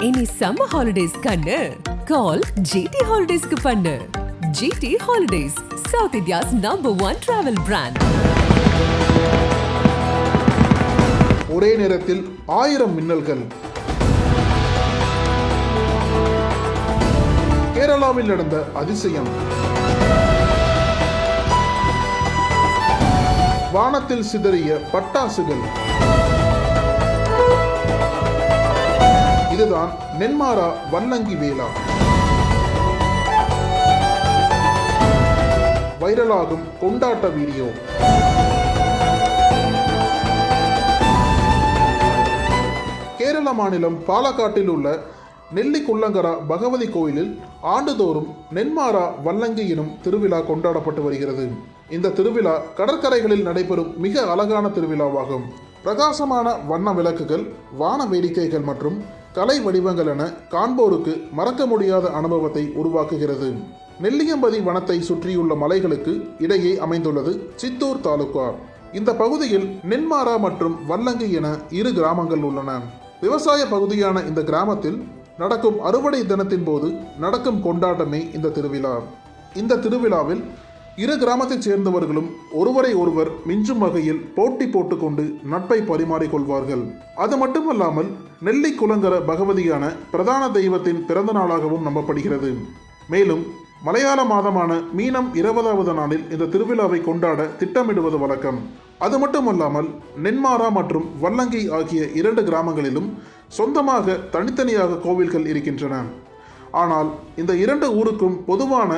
இனி summer holidays கண்ணு. கால் GT ஹாலிடேஸ்க்கு பண்ணு. GT holidays south India's number one travel brand ஒரே நேரத்தில் ஆயிரம் மின்னல்கள். கேரளாவில் நடந்த அதிசயம். வானத்தில் சிதறிய பட்டாசுகள். இதுதான் நென்மாரா வண்ணங்கி வேளா வைரலாகும் கொண்டாட்ட வீடியோ கேரள மாநிலம் பாலக்காட்டில் உள்ள நெல்லிக்குள்ளங்கரா பகவதி கோயிலில் ஆண்டுதோறும் நென்மாரா வல்லங்கி எனும் திருவிழா கொண்டாடப்பட்டு வருகிறது. இந்த திருவிழா கடற்கரைகளில் நடைபெறும் மிக அழகான திருவிழாவாகும். பிரகாசமான வண்ண விளக்குகள் வான வேடிக்கைகள் மற்றும் கலை வடிவங்கள் என காண்போருக்கு மறக்க முடியாத அனுபவத்தை உருவாக்குகிறது. நெல்லியம்பதி வனத்தை சுற்றியுள்ள மலைகளுக்கு இடையே அமைந்துள்ளது சித்தூர் தாலுகா. இந்த பகுதியில் நென்மாரா மற்றும் வல்லங்கி என இரு கிராமங்கள் உள்ளன. விவசாய பகுதியான இந்த கிராமத்தில் நடக்கும் அறுவடை தினத்தின் போது நடக்கும் கொண்டாட்டமே இந்த திருவிழா. இந்த திருவிழாவில் இரு கிராமத்தைச் சேர்ந்தவர்களும் ஒருவரை ஒருவர் மிஞ்சும் வகையில் போட்டி போட்டுக்கொண்டு நட்பை பரிமாறிக்கொள்வார்கள் அது மட்டுமல்லாமல் நெல்லி குலங்கர பகவதியான பிரதான தெய்வத்தின் பிறந்த நாளாகவும் நம்பப்படுகிறது. மேலும் மலையாள மாதமான மீனம் இருபதாவது நாளில் இந்த திருவிழாவை கொண்டாட திட்டமிடுவது வழக்கம். அது மட்டுமல்லாமல் நென்மாரா மற்றும் வல்லங்கை ஆகிய இரண்டு கிராமங்களிலும் சொந்தமாக தனித்தனியாக கோவில்கள் இருக்கின்றன. ஆனால் இந்த இரண்டு ஊருக்கும் பொதுவான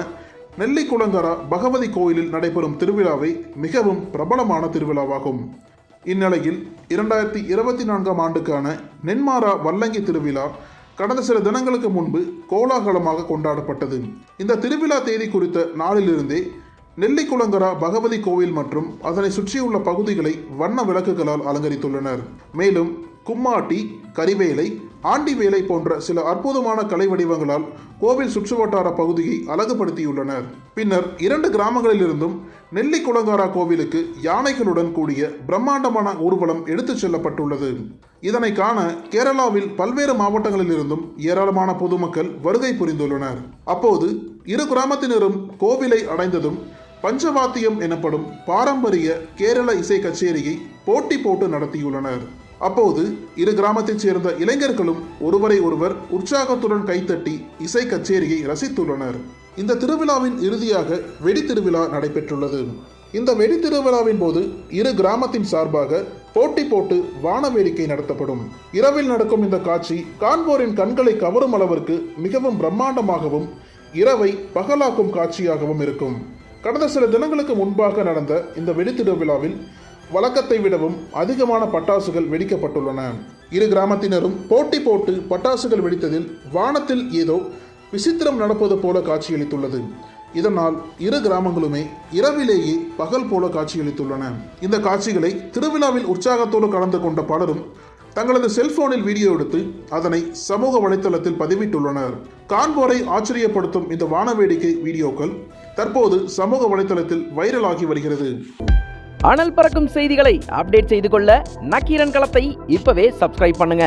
நெல்லிக்குளங்கரா பகவதி கோயிலில் நடைபெறும் திருவிழாவை மிகவும் பிரபலமான திருவிழாவாகும். இந்நிலையில் இரண்டாயிரத்தி இருபத்தி நான்காம் ஆண்டுக்கான நென்மாரா வல்லங்கி திருவிழா கடந்த சில தினங்களுக்கு முன்பு கோலாகலமாக கொண்டாடப்பட்டது. இந்த திருவிழா தேதி குறித்த நாளிலிருந்தே நெல்லிக்குளங்கரா பகவதி கோவில் மற்றும் அதனை சுற்றியுள்ள பகுதிகளை வண்ண விளக்குகளால் அலங்கரித்துள்ளனர். மேலும் கும்மாட்டி கரிவேலை ஆண்டி வேலை போன்ற சில அற்புதமான கலை வடிவங்களால் கோவில் சுற்றுவட்டார பகுதியை அழகுபடுத்தியுள்ளனர். பின்னர் இரண்டு கிராமங்களிலிருந்தும் நெல்லிக்குளங்காரா கோவிலுக்கு யானைகளுடன் கூடிய பிரம்மாண்டமான ஊர்வலம் எடுத்துச் செல்லப்பட்டுள்ளது. இதனை காண கேரளாவில் பல்வேறு மாவட்டங்களிலிருந்தும் ஏராளமான பொதுமக்கள் வருகை புரிந்துள்ளனர். அப்போது இரு கிராமத்தினரும் கோவிலை அடைந்ததும் பஞ்சவாத்தியம் எனப்படும் பாரம்பரிய கேரள இசை கச்சேரியை போட்டி போட்டு நடத்தியுள்ளனர். அப்போது இரு கிராமத்தைச் சேர்ந்த இளைஞர்களும் ஒருவரை ஒருவர் உற்சாகத்துடன் கைத்தட்டி இசை கச்சேரியை ரசித்துள்ளனர். இந்த திருவிழாவின் இறுதியாக வெடி திருவிழா நடைபெற்றுள்ளது. இந்த வெடி திருவிழாவின் போது இரு கிராமத்தின் சார்பாக போட்டி போட்டு வான வேடிக்கை நடத்தப்படும். இரவில் நடக்கும் இந்த காட்சி காண்போரின் கண்களை கவரும் அளவிற்கு மிகவும் பிரம்மாண்டமாகவும் இரவை பகலாக்கும் காட்சியாகவும் இருக்கும். கடந்த சில தினங்களுக்கு முன்பாக நடந்த இந்த வெடித்திட விழாவில் வழக்கத்தை விடவும் அதிகமான பட்டாசுகள் வெடிக்கப்பட்டுள்ளன. இரு கிராமத்தினரும் போட்டி போட்டு பட்டாசுகள் வெடித்ததில் வானத்தில் ஏதோ விசித்திரம் நடப்பது போல காட்சியளித்துள்ளது. இதனால் இரு கிராமங்களுமே இரவிலேயே பகல் போல காட்சியளித்துள்ளன. இந்த காட்சிகளை திருவிழாவில் உற்சாகத்தோடு கலந்து கொண்ட பலரும் தங்களது செல்போனில் வீடியோ எடுத்து அதனை சமூக வலைத்தளத்தில் பதிவிட்டுள்ளனர். காண்போரை ஆச்சரியப்படுத்தும் இந்த வான வேடிக்கை வீடியோக்கள் தற்போது சமூக வலைத்தளத்தில் வைரலாகி வருகிறது. அனல் பறக்கும் செய்திகளை அப்டேட் செய்து கொள்ள நக்கீரன் களத்தை இப்பவே சப்ஸ்கிரைப் பண்ணுங்க.